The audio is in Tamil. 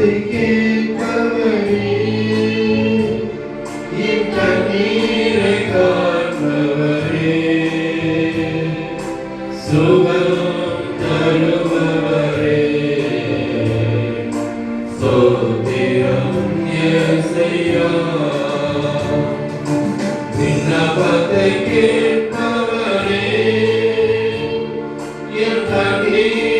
Take it, cover it, you're